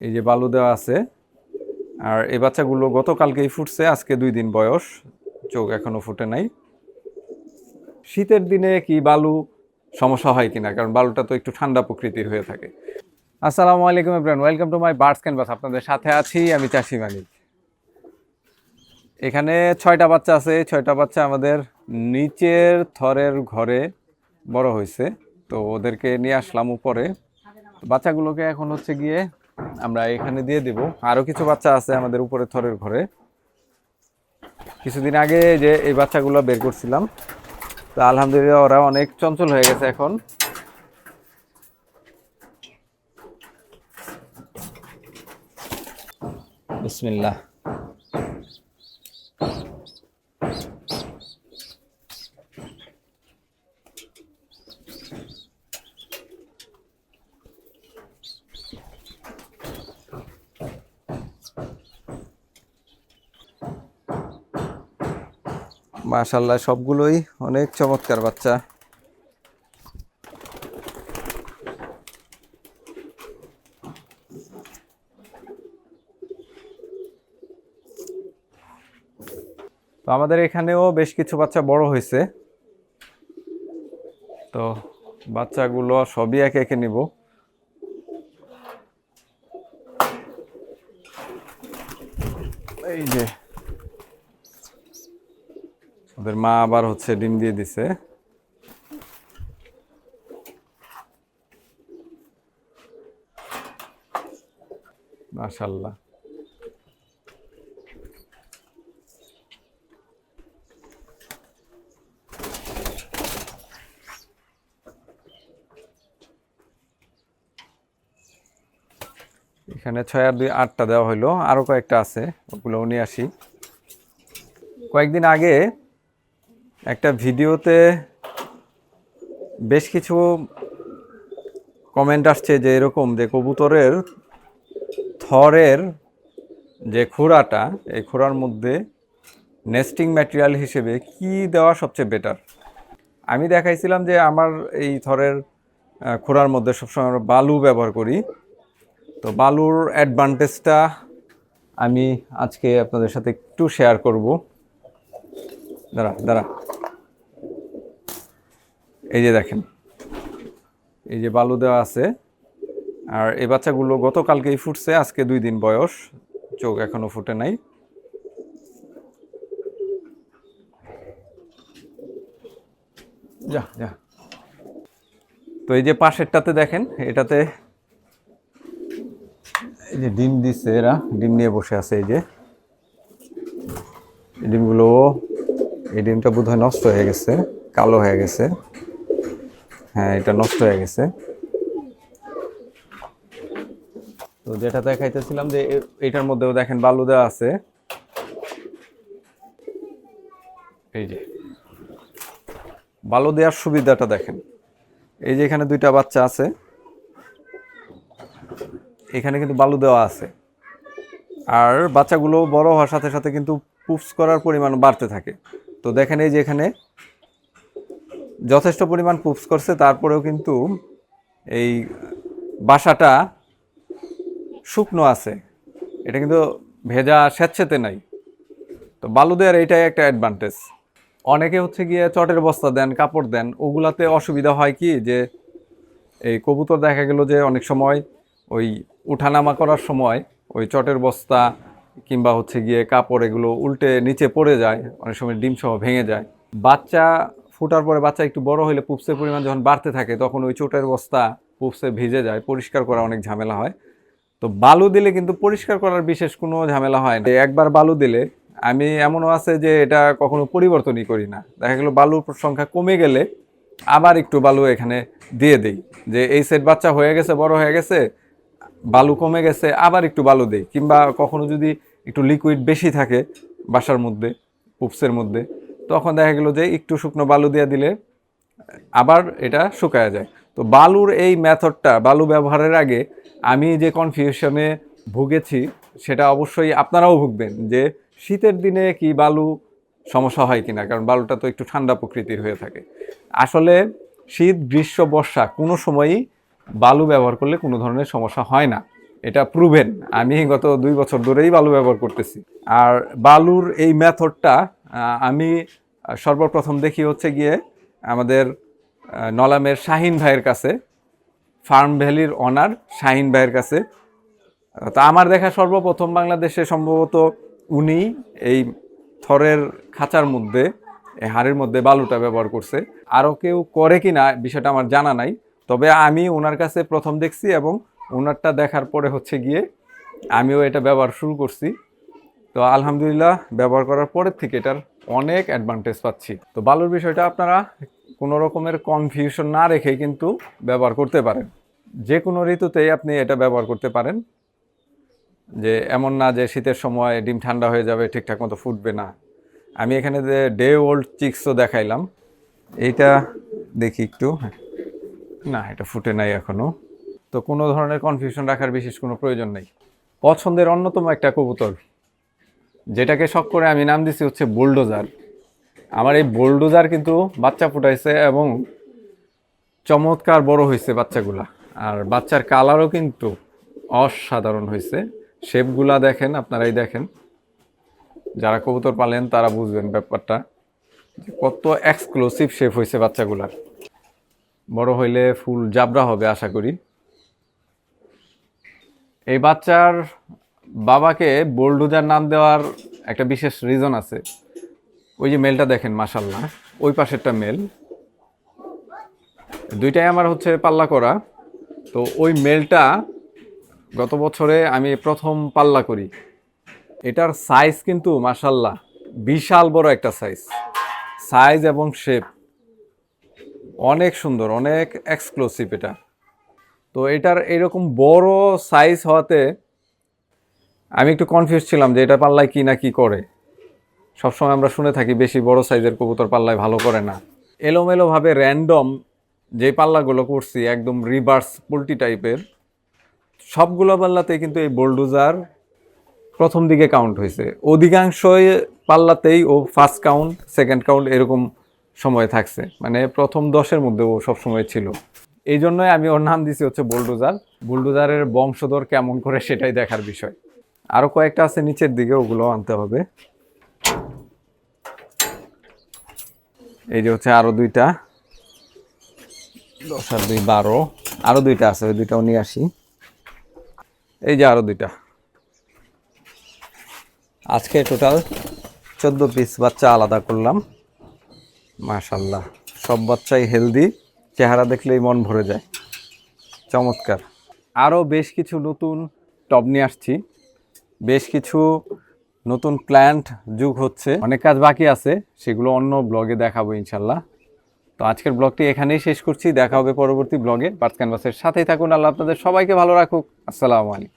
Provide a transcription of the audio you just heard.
এই যে বালু দেওয়া আছে। আর এই বাচ্চাগুলো গতকালকেই ফুটছে, আজকে দুই দিন বয়স, চোখ এখনও ফুটে নাই। শীতের দিনে কি বালু সমস্যা হয় কিনা? কারণ বালুটা তো একটু ঠান্ডা প্রকৃতির হয়ে থাকে। আসসালামু আলাইকুম everyone welcome to my birds canvas আপনাদের সাথে আছি আমি চাষি মানিক। এখানে ছয়টা বাচ্চা আছে। ছয়টা বাচ্চা আমাদের নিচের থরের ঘরে বড় হয়েছে। তো ওদেরকে নিয়ে আসলাম উপরে। বাচ্চাগুলোকে এখন হচ্ছে গিয়ে আমরা এখানে দিয়ে দেব। আরও কিছু বাচ্চা আছে আমাদের উপরে থরের ঘরে। কিছুদিন আগে যে এই বাচ্চাগুলো বের করছিলাম, তো আলহামদুলিল্লাহ ওরা অনেক চঞ্চল হয়ে গেছে এখন। বিসমিল্লাহ। মাশাল্লাহ সবগুলোই অনেক চমৎকার বাচ্চা। তো আমাদের এখানেও বেশ কিছু বাচ্চা বড় হয়েছে। তো বাচ্চাগুলো সবই একে একে নিব। এই যে ওদের মা আবার হচ্ছে ডিম দিয়ে দিছে। মাশাল্লাহ এখানে ছয় আর দুই আটটা দেওয়া হইল। আরও কয়েকটা আছে, ওগুলোও নিয়ে আসি। কয়েকদিন আগে একটা ভিডিওতে বেশ কিছু কমেন্ট আসছে যে এরকম, যে কবুতরের থরের যে খুঁড়াটা, এই খুঁড়ার মধ্যে নেস্টিং ম্যাটেরিয়াল হিসেবে কি দেওয়া সবচেয়ে বেটার আমি দেখাইছিলাম যে আমার এই থরের খুঁড়ার মধ্যে সবসময় আমরা বালু ব্যবহার করি। তো বালুর অ্যাডভান্টেজটা আমি আজকে আপনাদের সাথে একটু শেয়ার করব। দাঁড়া দাঁড়া। এই যে দেখেন, এই যে বালু দেওয়া আছে। আর এই বাচ্চাগুলো গতকালকেই ফুটছে, আজকে দুই দিন বয়স, চোখ এখনও ফুটে নাই। যা যা। তো এই যে পাশেরটাতে দেখেন, এটাতে এই যে ডিম দিচ্ছে এরা, ডিম নিয়ে বসে আছে এই যে। ডিমগুলো, এই ডিমটা বোধহয় নষ্ট হয়ে গেছে, কালো হয়ে গেছে। হ্যাঁ এটা নষ্ট হয়ে গেছে। তো যেটা দেখাইতেছিলাম যে এটার মধ্যেও দেখেন বালু দেওয়া আছে। এই যে। বালু দেওয়ার সুবিধাটা দেখেন। এই যে এখানে দুইটা বাচ্চা আছে। এখানে কিন্তু বালু দেওয়া আছে। আর বাচ্চাগুলো বড় হওয়ার সাথে সাথে কিন্তু পুপস করার পরিমাণ বাড়তে থাকে। তো দেখেন এই যে এখানে যথেষ্ট পরিমাণ পুপস করছে, তারপরেও কিন্তু এই বাসাটা শুকনো আছে। এটা কিন্তু ভেজা স্যাঁতসেতে নাই। তো বালু দেওয়ার এইটাই একটা অ্যাডভান্টেজ অনেকে হচ্ছে গিয়ে চটের বস্তা দেন, কাপড় দেন, ওগুলাতে অসুবিধা হয় কি যে এই কবুতর দেখা গেল যে অনেক সময় ওই উঠানামা করার সময় ওই চটের বস্তা কিংবা হচ্ছে গিয়ে কাপড় এগুলো উল্টে নিচে পড়ে যায়, অনেক সময় ডিম সহ ভেঙে যায়। বাচ্চা ফুটার পরে বাচ্চা একটু বড় হলে পুপসের পরিমাণ যখন বাড়তে থাকে তখন ওই চটের বস্তা পুপসে ভিজে যায়। পরিষ্কার করা অনেক ঝামেলা হয়। তো বালু দিলে কিন্তু পরিষ্কার করার বিশেষ কোনো ঝামেলা হয় না। একবার বালু দিলে আমি এমনও আছে যে এটা কখনো পরিবর্তনই করি না। দেখা গেলো বালুর সংখ্যা কমে গেলে আবার একটু বালু এখানে দিয়ে দেই। যে এই সেট বাচ্চা হয়ে গেছে বড় হয়ে গেছে বালু কমে গেছে আবার একটু বালু দেই। কিংবা কখনো যদি একটু লিকুইড বেশি থাকে বাসার মধ্যে পুপসের মধ্যে তখন দেখা গেলো যে একটু শুকনো বালু দিয়ে দিলে আবার এটা শুকায় যায়। তো বালুর এই মেথডটা, বালু ব্যবহারের আগে আমি যে কনফিউশনে ভুগেছি, সেটা অবশ্যই আপনারাও ভুগবেন যে শীতের দিনে কি বালু সমস্যা হয় কিনা, কারণ বালুটা তো একটু ঠান্ডা প্রকৃতির হয়ে থাকে। আসলে শীত, গ্রীষ্ম, বর্ষা কোনো সময়ই বালু ব্যবহার করলে কোনো ধরনের সমস্যা হয় না। এটা প্রুভেন আমি গত দুই বছর ধরেই বালু ব্যবহার করতেছি। আর বালুর এই মেথডটা আমি সর্বপ্রথম দেখি হচ্ছে গিয়ে আমাদের নলামের শাহিন ভাইয়ের কাছে, ফার্ম ভ্যালির অনার শাহিন ভাইয়ের কাছে। তা আমার দেখা সর্বপ্রথম বাংলাদেশে সম্ভবত উনি এই থরের খাঁচার মধ্যে, এই হাড়ের মধ্যে বালুটা ব্যবহার করছে। আরও কেউ করে কি না বিষয়টা আমার জানা নাই, তবে আমি ওনার কাছে প্রথম দেখছি এবং ওনারটা দেখার পরে হচ্ছে গিয়ে আমিও এটা ব্যবহার শুরু করছি। তো আলহামদুলিল্লাহ ব্যবহার করার পরের থেকে এটার অনেক অ্যাডভান্টেজ পাচ্ছি। তো বালুর বিষয়টা আপনারা কোনো রকমের কনফিউশন না রেখে কিন্তু ব্যবহার করতে পারেন। যে কোনো ঋতুতেই আপনি এটা ব্যবহার করতে পারেন। যে এমন না যে শীতের সময় ডিম ঠান্ডা হয়ে যাবে, ঠিকঠাক মতো ফুটবে না। আমি এখানে যে ডে ওল্ড চিক্সও দেখাইলাম। এইটা দেখি একটু। না, এটা ফুটে নাই এখনও। তো কোনো ধরনের কনফিউশন রাখার বিশেষ কোনো প্রয়োজন নেই। পছন্দের অন্যতম একটা কবুতর, যেটাকে শখ করে আমি নাম দিছি হচ্ছে বুলডোজার আমার এই বুলডোজার কিন্তু বাচ্চা ফুটাইছে এবং চমৎকার বড় হয়েছে বাচ্চাগুলা। আর বাচ্চার কালারও কিন্তু অসাধারণ হয়েছে শেপগুলা দেখেন, আপনারাই দেখেন। যারা কবুতর পালেন, তারা বুঝবেন ব্যাপারটা। যে কত এক্সক্লুসিভ শেপ হয়েছে বাচ্চাগুলার। বড় হইলে ফুল জাবরা হবে, আশা করি। এই বাচ্চার বাবাকে বোল্ডুজার নাম দেওয়ার একটা বিশেষ রিজন আছে। ওই যে মেলটা দেখেন মাসাল্লাহ ওই পাশেরটা মেল দুইটাই আমার হচ্ছে পাল্লা করা। তো ওই মেলটা গত বছরে আমি প্রথম পাল্লা করি। এটার সাইজ কিন্তু মাসাল্লাহ বিশাল বড় একটা সাইজ সাইজ এবং শেপ অনেক সুন্দর, অনেক এক্সক্লুসিভ এটা। তো এটার এরকম বড় সাইজ হওয়াতে আমি একটু কনফিউজ ছিলাম যে এটা পাল্লায় কি না কি করে। সবসময় আমরা শুনে থাকি বেশি বড় সাইজের কবুতর পাল্লায় ভালো করে না। এলোমেলোভাবে র্যান্ডম যে পাল্লাগুলো করছি, একদম রিভার্স পোল্ট্রি টাইপের সবগুলো পাল্লাতেই কিন্তু এই বোল্ডুজার প্রথম দিকে কাউন্ট হয়েছে। অধিকাংশই পাল্লাতেই ও ফার্স্ট কাউন্ট সেকেন্ড কাউন্ট এরকম সময় থাকছে। মানে প্রথম দশের মধ্যে ও সব সময় ছিল। এই জন্যই আমি ওর নাম দিছি হচ্ছে বুলডোজার। বুলডোজারের বংশধর কেমন করে সেটাই দেখার বিষয়। আরও কয়েকটা আছে নিচের দিকে, ওগুলো আনতে হবে। এই যে হচ্ছে আরও দুইটা। দশ আর দুই, বারো। আরও দুইটা আছে, ওই দুইটাও নিয়ে আসি। এই যে আরও দুইটা। আজকে টোটাল চোদ্দ পিস বাচ্চা আলাদা করলাম। মাশাল্লাহ সব বাচ্চাই হেলদি চেহারা দেখলেই মন ভরে যায়। চমৎকার। আরও বেশ কিছু নতুন টব নিয়ে আসছি। বেশ কিছু নতুন প্ল্যান্ট যুগ হচ্ছে। অনেক কাজ বাকি আছে, সেগুলো অন্য ব্লগে দেখাবো ইনশাল্লাহ। তো আজকের ব্লগটি এখানেই শেষ করছি। দেখা হবে পরবর্তী ব্লগে বার্থ ক্যানভাসের সাথেই থাকুন। আল্লাহ আপনাদের সবাইকে ভালো রাখুক। আসসালামু আলাইকুম।